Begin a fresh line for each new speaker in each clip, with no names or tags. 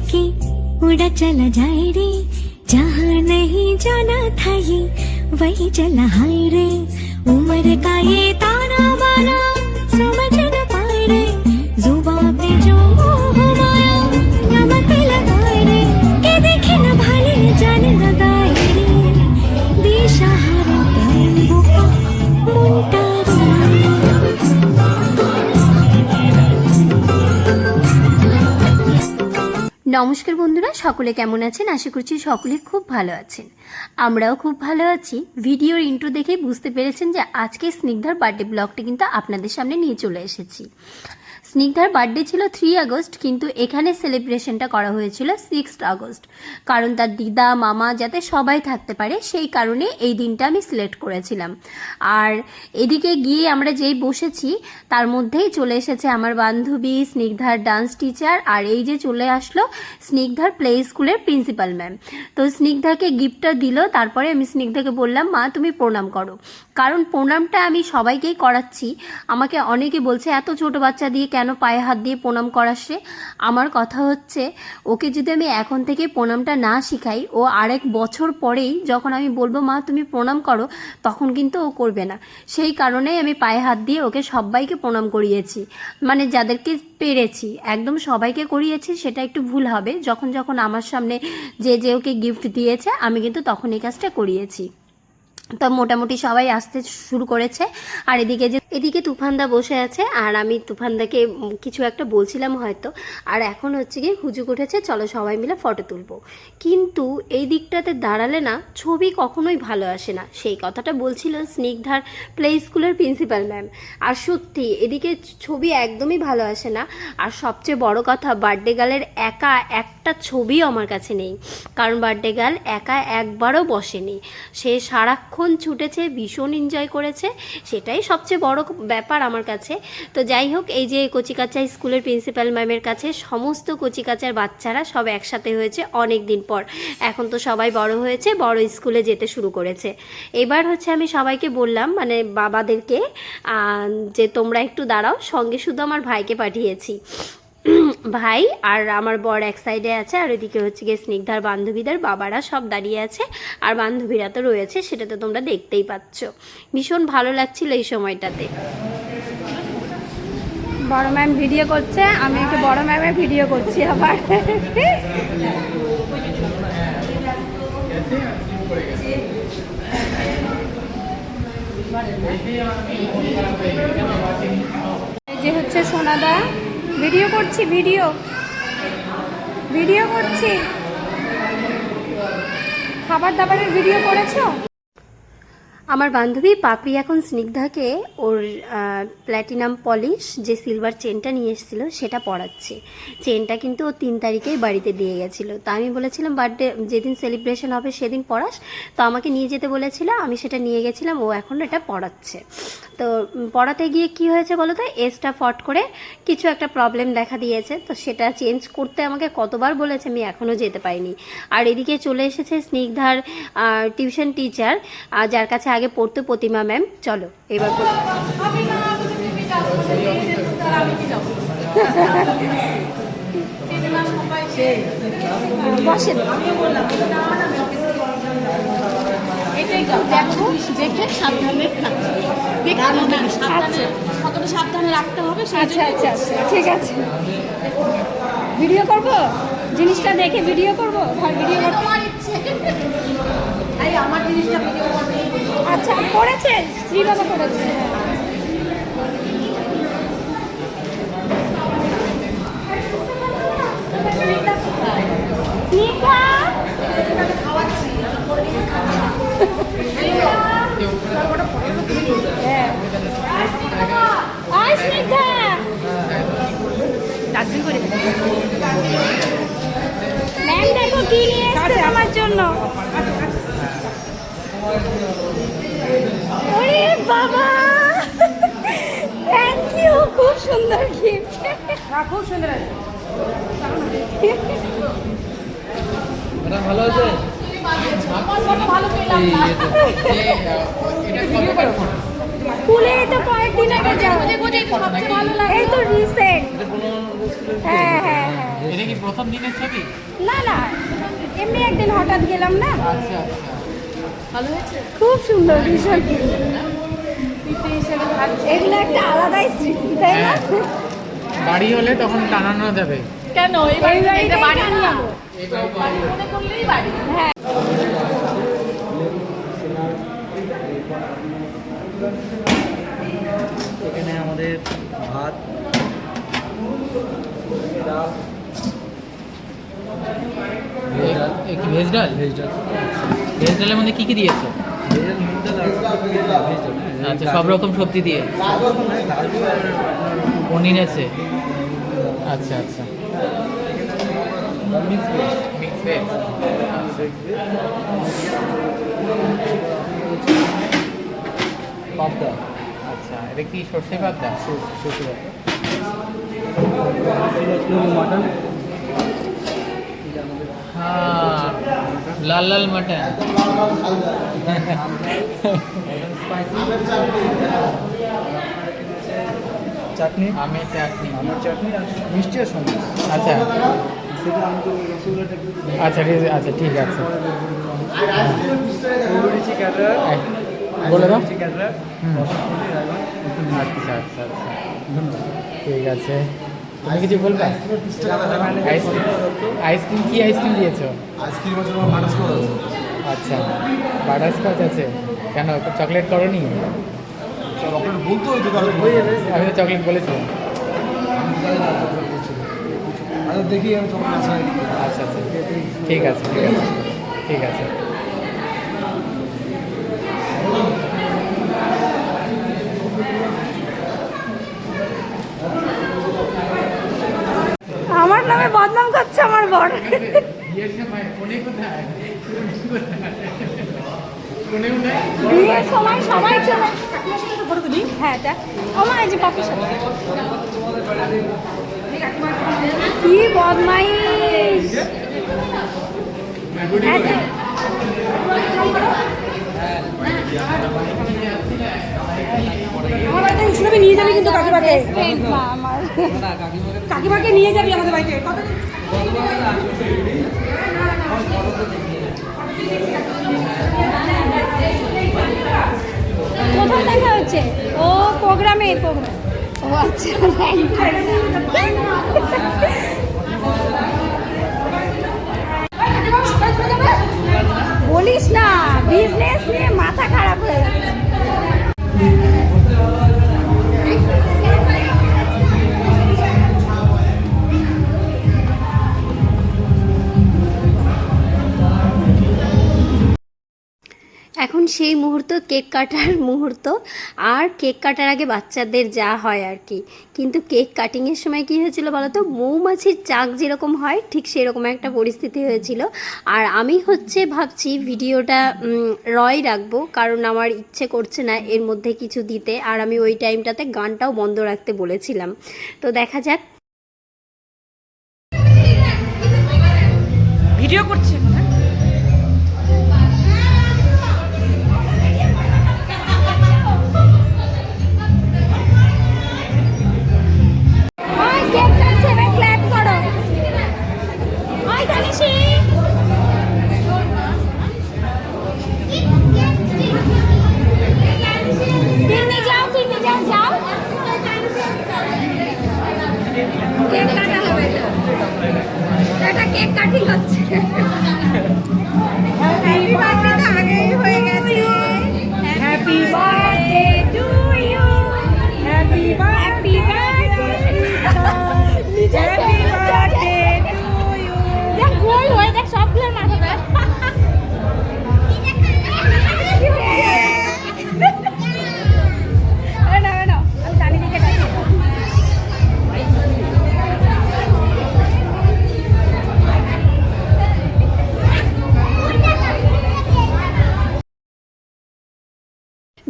लेके उड़ा चला जाए रे। जहाँ नहीं जाना था ये वही चला हाय रे। उम्र का ये ताना बाना समझ न पाए रे। जुबा पे जो
নমস্কার বন্ধুরা, সকলে কেমন আছেন? আশা করছি সকলে খুব ভালো আছেন। আমরাও খুব ভালো আছি। ভিডিওর ইন্ট্রো দেখে বুঝতে পেরেছেন যে আজকে স্নিগ্ধার বার্থডে ব্লগটি কিন্তু আপনাদের সামনে নিয়ে চলে এসেছি। স্নিগ্ধার বার্থডে ছিল থ্রি আগস্ট, কিন্তু এখানে সেলিব্রেশনটা করা হয়েছিল সিক্সথ আগস্ট। কারণ তার দিদা, মামা যাতে সবাই থাকতে পারে, সেই কারণে এই দিনটা আমি সিলেক্ট করেছিলাম। আর এদিকে গিয়ে আমরা যেই বসেছি, তার মধ্যেই চলে এসেছে আমার বান্ধবী, স্নিগ্ধার ডান্স টিচার আর এই যে চলে আসলো স্নিগ্ধার প্লে স্কুলের প্রিন্সিপাল ম্যাম তো স্নিগ্ধাকে গিফটটা দিল, তারপরে আমি স্নিগ্ধাকে বললাম, মা, তুমি প্রণাম করো। কারণ প্রণামটা আমি সবাইকেই করাচ্ছি। আমাকে অনেকে বলছে, এত ছোট বাচ্চা দিয়ে কেন পায়ে হাত দিয়ে প্রণাম করাচ্ছে আমার কথা হচ্ছে, ওকে যদি আমি এখন থেকে প্রণামটা না শিখাই, ও আরেক বছর পরেই যখন আমি বলব, মা, তুমি প্রণাম করো, তখন কিন্তু ও করবে না। সেই কারণেই আমি পায়ে হাত দিয়ে ওকে সবাইকে প্রণাম করিয়েছি। মানে যাদেরকে পেরেছি, একদম সবাইকে করিয়েছি, সেটা একটু ভুল হবে। যখন যখন আমার সামনে যে যে ওকে গিফট দিয়েছে, আমি কিন্তু তখন এই কাজটা করিয়েছি। তো মোটামুটি সবাই আসতে শুরু করেছে। আর এদিকে যে, এদিকে তুফানদা বসে আছে, আর আমি তুফানদাকে কিছু একটা বলছিলাম হয়তো। আর এখন হচ্ছে গিয়ে হুজুক উঠেছে, চলো সবাই মিলে ফটো তুলবো। কিন্তু এই দিকটাতে দাঁড়ালে না, ছবি কখনোই ভালো আসে না। সেই কথাটা বলছিল স্নিগ্ধার প্লে স্কুলের প্রিন্সিপাল ম্যাম। আর সত্যি, এদিকে ছবি একদমই ভালো আসে না। আর সবচেয়ে বড় কথা, বার্থডে গার্লের একা একটা ছবিও আমার কাছে নেই। কারণ বার্থডে গার্ল একা একবারও বসেনি। সে সারাক্ষণ ছুটেছে, ভীষণ এনজয় করেছে, সেটাই সবচেয়ে বড় ব্যাপার আমার কাছে। তো যাই হোক, এই যে কচিকাচা স্কুলের প্রিন্সিপাল ম্যামের কাছে, সমস্ত কচিকাচার বাচ্চারা সব একসাথে হয়েছে অনেক দিন পর। এখন তো সবাই বড় হয়েছে, বড় স্কুলে যেতে শুরু করেছে। এবার হচ্ছে আমি সবাইকে বললাম মানে বাবাদেরকে যে তোমরা একটু দাঁড়াও, সঙ্গে শুধু আমার ভাইকে পাঠিয়েছি। ভাই আর আমার বর এক সাইডে আছে, আর ওইদিকে হচ্ছে গিয়ে স্নিগ্ধার বান্ধবীদের বাবারা সব দাঁড়িয়ে আছে, আর বান্ধবীরা তো রয়েছে, সেটা তো তোমরা দেখতেই পাচ্ছ। ভীষণ ভালো লাগছিল এই সময়টাতে।
বড় ম্যাম ভিডিও করছে, আমি একটু বড় ম্যামের ভিডিও করছি আবার। যে হচ্ছে সোনাদা ভিডিও করছি ভিডিও। ভিডিও করছি। খাবার দাবারের ভিডিও করেছ?
আমার বান্ধবী পাপড়ি এখন স্নিগ্ধাকে ওর প্ল্যাটিনাম পলিশ যে সিলভার চেনটা নিয়ে এসেছিল সেটা পড়াচ্ছে চেনটা কিন্তু ও তিন তারিখেই বাড়িতে দিয়ে গেছিল। তো আমি বলেছিলাম বার্থডে যেদিন সেলিব্রেশন হবে সেদিন পড়াস তো আমাকে নিয়ে যেতে বলেছিল, আমি সেটা নিয়ে গেছিলাম, ও এখন এটা পড়াচ্ছে তো পড়াতে গিয়ে কি হয়েছে বলো তো, এসটা ফট করে কিছু একটা প্রবলেম দেখা দিয়েছে। তো সেটা চেঞ্জ করতে আমাকে কতবার বলেছে আমি এখনও যেতে পারিনি। আর এদিকে চলে এসেছে স্নিগ্ধার টিউশন টিচার যার কাছে আগে পড়তো প্রতিমা ম্যাম চলো এবার।
বসেন।
দেখো দেখে সাবধানে রাখতে দেখতে হবে না, সাবধানে কতটা সাবধানে রাখতে হবে
আচ্ছা আচ্ছা আচ্ছা। ঠিক আছে। ভিডিও করব? জিনিসটা দেখে ভিডিও করব? ভিডিও
ইচ্ছে। এই আমার জিনিসটা ভিডিও করবে?
আচ্ছা করেছে শ্রী বাবা করেছে হ্যাঁ। ম্যাম দেখো কি নিয়ে এসেছে আমার জন্য। ওরে বাবা! থ্যাংক ইউ খুব সুন্দর গিফট খুব সুন্দর
ভালো আছে? এই এটা কতবার ফটো
স্কুলে তো কয়েকদিন আগে যাও এই তো রিসেন্ট হ্যাঁ হ্যাঁ হ্যাঁ।
এটা কি প্রথম দিনের ছবি?
না না এমনি একদিন হঠাৎ গেলাম না।
আচ্ছা আচ্ছা।
খুব সুন্দর ভীষণ এগুলো একটা আলাদাই স্মৃতি তাই না।
বাড়ি হলে তখন টানানো যাবে।
কেন? এই বাড়িটা এটা বাড়ি না বাড়ি মনে করলেই বাড়ি।
হ্যাঁ।
এখানে আমাদের ভাত
ভেজ ডাল?
ভেজ ডাল।
ভেজ মধ্যে কি কি দিয়েছ। আচ্ছা সব রকম সবজি দিয়ে। পনির আছে। আচ্ছা আচ্ছা।
পাবদা।
আচ্ছা এটা কি সর্ষে পাতা
সর্ষে পাতা মাটন
হ্যাঁ লাল লাল মাটন
চাটনি
আমের চাটনি
আমার চাটনি আর মিষ্টি আর সঙ্গে
আচ্ছা
সেটা আমাকে রসগোল্লাটা একটু
আচ্ছা ঠিক আচ্ছা ঠিক আছে
লুচি ক্যাটার
এই, বলে দাও
লুচি ক্যাটার
হুম।
রসগোল্লা রায়গঞ্জ
আচ্ছা আচ্ছা আচ্ছা
ধন্যবাদ
ঠিক আছে তুমি কিছু বলবে আইসক্রিম আইসক্রিম কি আইসক্রিম দিয়েছ?
আইসক্রিম আছে আছে।
আচ্ছা বাটারস্কচ আছে। কেন চকলেট করনি?
চকলেট বলতে হইতো
আমি তো চকলেট বলেছিলাম।
আচ্ছা দেখি আমি চকলেট
আচ্ছা আচ্ছা। ঠিক আছে ঠিক আছে। ঠিক আছে
আমার নামে বদনাম করছে আমার বর।
বিয়ের সময়
চলে হ্যাঁ কি বদমাইশ। এত-
আমার বাড়িতে শুনবি নিয়ে যাবি কিন্তু কাকিমাকে। কাকিমাকে নিয়ে যাবি আমাদের বাড়িতে। কত
কোথায় দেখা হচ্ছে? ও প্রোগ্রামে প্রোগ্রাম। ও আচ্ছা বলিস না বিজনেস নিয়ে
সেই মুহূর্ত, কেক কাটার মুহূর্ত আর কেক কাটার আগে বাচ্চাদের যা হয় আর কি। কিন্তু কেক কাটিংয়ের সময় কী হয়েছিল বলো তো মৌমাছির চাক যেরকম হয়, ঠিক সেরকম একটা পরিস্থিতি হয়েছিল। আর আমি হচ্ছে ভাবছি ভিডিওটা রয় রাখব, কারণ আমার ইচ্ছে করছে না এর মধ্যে কিছু দিতে। আর আমি ওই টাইমটাতে গানটাও বন্ধ রাখতে বলেছিলাম। তো দেখা যাক।
ভিডিও করছে।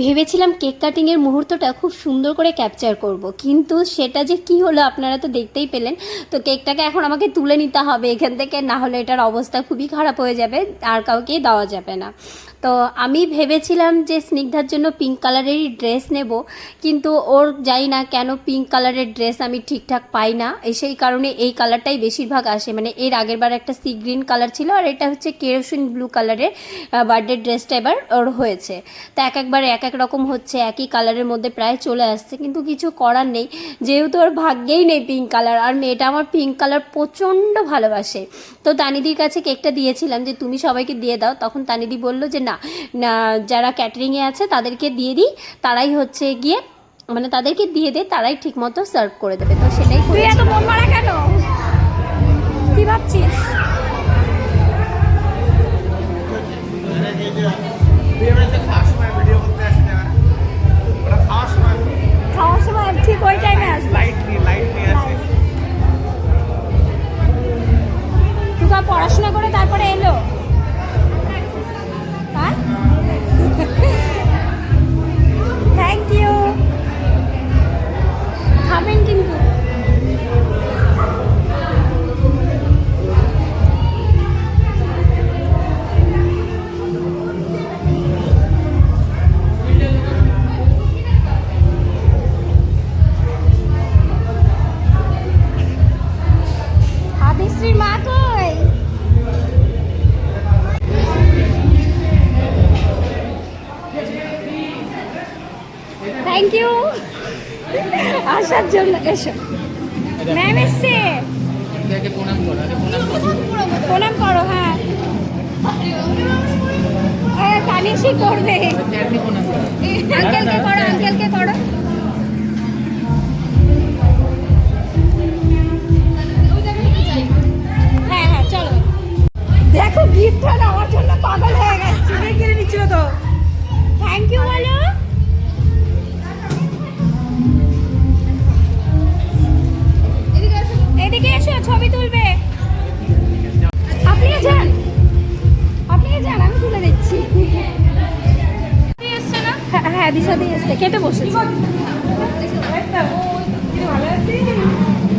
ভেবেছিলাম কেক কাটিংয়ের মুহূর্তটা খুব সুন্দর করে ক্যাপচার করব, কিন্তু সেটা যে কি হলো আপনারা তো দেখতেই পেলেন। তো কেকটাকে এখন আমাকে তুলে নিতে হবে এখান থেকে না হলে এটার অবস্থা খুবই খারাপ হয়ে যাবে, আর কাউকেই দেওয়া যাবে না। তো আমি ভেবেছিলাম যে স্নিগ্ধার জন্য পিঙ্ক কালারেরই ড্রেস নেব, কিন্তু ওর যাই না কেন পিঙ্ক কালারের ড্রেস আমি ঠিকঠাক পাই না। সেই কারণে এই কালারটাই বেশিরভাগ আসে। মানে এর আগের বার একটা সি গ্রিন কালার ছিল, আর এটা হচ্ছে কেরোসিন ব্লু কালারের বার্থডে ড্রেসটা এবার ওর হয়েছে। তো এক একবার এক এক রকম হচ্ছে, একই কালারের মধ্যে প্রায় চলে আসছে, কিন্তু কিছু করার নেই। যেহেতু ওর ভাগ্যেই নেই পিঙ্ক কালার আর মেয়েটা আমার পিঙ্ক কালার প্রচণ্ড ভালোবাসে। তো তানিদির কাছে কেকটা দিয়েছিলাম যে, তুমি সবাইকে দিয়ে দাও। তখন তানিদি বলল যে না। যারা ক্যাটারিংয়ে আছে তাদেরকে দিয়ে দিই। তারাই হচ্ছে গিয়ে মানে তাদেরকে দিয়ে দে তারাই ঠিকমতো সার্ভ করে দেবে। তো সেটাই
এসো। ম্যাম এসছে।
প্রণাম করো করো
হ্যাঁ তানিশি করবে। আঙ্কেলকে করো আঙ্কেলকে করো। হ্যাঁ হ্যাঁ চলো। দেখো গিফটটা আমার জন্য পাগল হয়ে গেছে। কিনে নিচ্ছিল তো। থ্যাংক ইউ বলো। এদিকে এসো ছবি তুলবে। আপনিও যান। আপনিও যান আমি তুলে দিচ্ছি। হ্যাঁ হ্যাঁ দিশা দিয়ে এসছে কেটে বসেছে।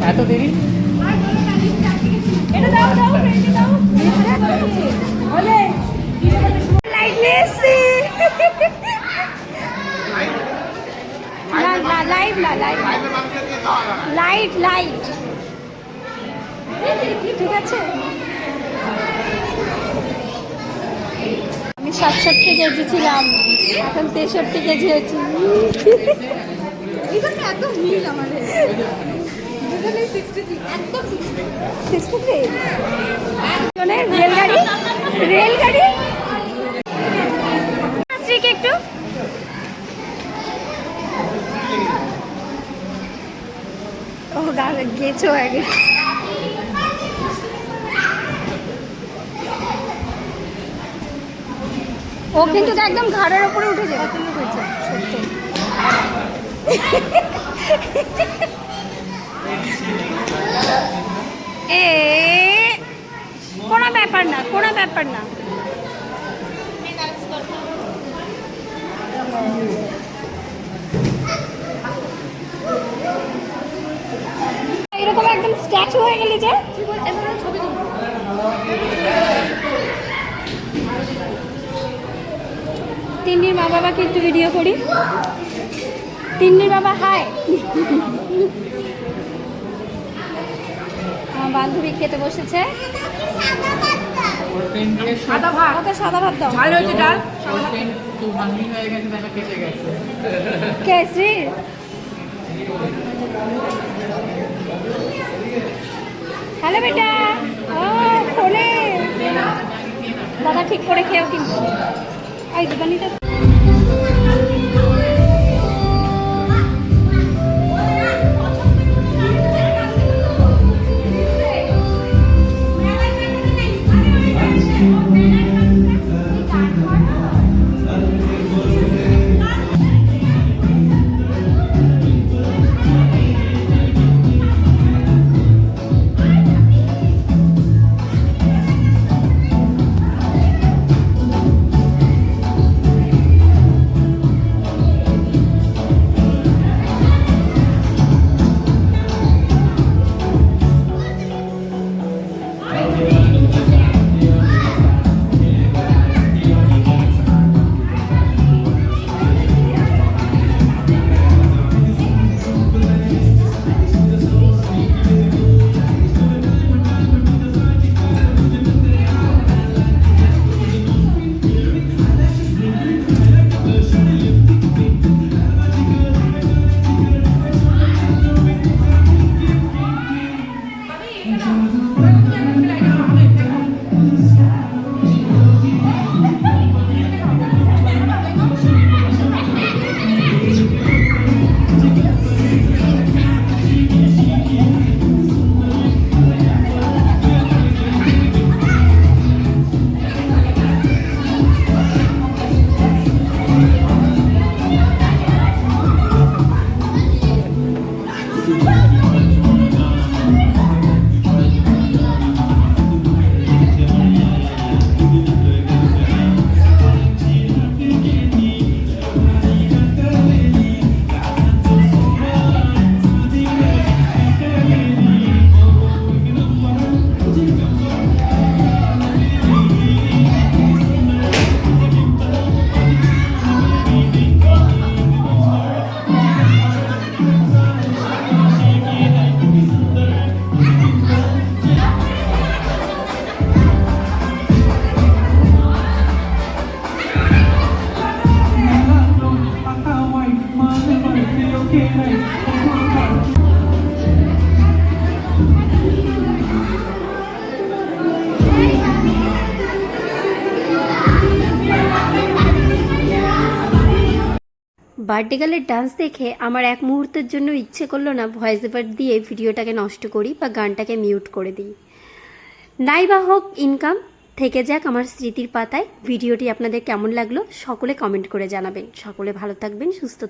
এত দেরি?
এটা দাও দাও এটা দাও। লাইট নিয়ে এসছি লাইট লাইট লাইট। ঠিক আছে? আমি সাতষট্টি কেজি ছিলাম এখন তেষট্টি কেজি হয়েছি। এত মিল আমাদের। সিক্সটি থ্রি একজনের রেলগাড়ি? রেলগাড়ি? একটু। ও গেছো আগে। ও কিন্তু একদম ঘাড়ের ওপরে উঠে যাবে তুমি বলছো এ, কোনো ব্যাপার না, কোনো ব্যাপার না। এরকম একদম স্ট্যাচু হয়ে গেলি যে
ছবি তুলবো
তিন্নির মা বাবাকে একটু ভিডিও করি। তিন্নির বাবা হাই আমার বান্ধবী খেতে বসেছে। সাদা ভাত। সাদা দাও। ভালো হয়েছে ডাল?
হয়ে
কেসরি হ্যালো বেটা। খোলে। দাদা ঠিক করে খেয়েও কিন্তু। এই দোকানিটা
বার্থডে ডান্স দেখে আমার এক মুহূর্তের জন্য ইচ্ছে করল না ভয়েস ওভার দিয়ে ভিডিওটাকে নষ্ট করি বা গানটাকে মিউট করে দিই। নাই বা হোক ইনকাম, থেকে যাক আমার স্মৃতির পাতায়। ভিডিওটি আপনাদের কেমন লাগল, সকলে কমেন্ট করে জানাবেন। সকলে ভালো থাকবেন, সুস্থ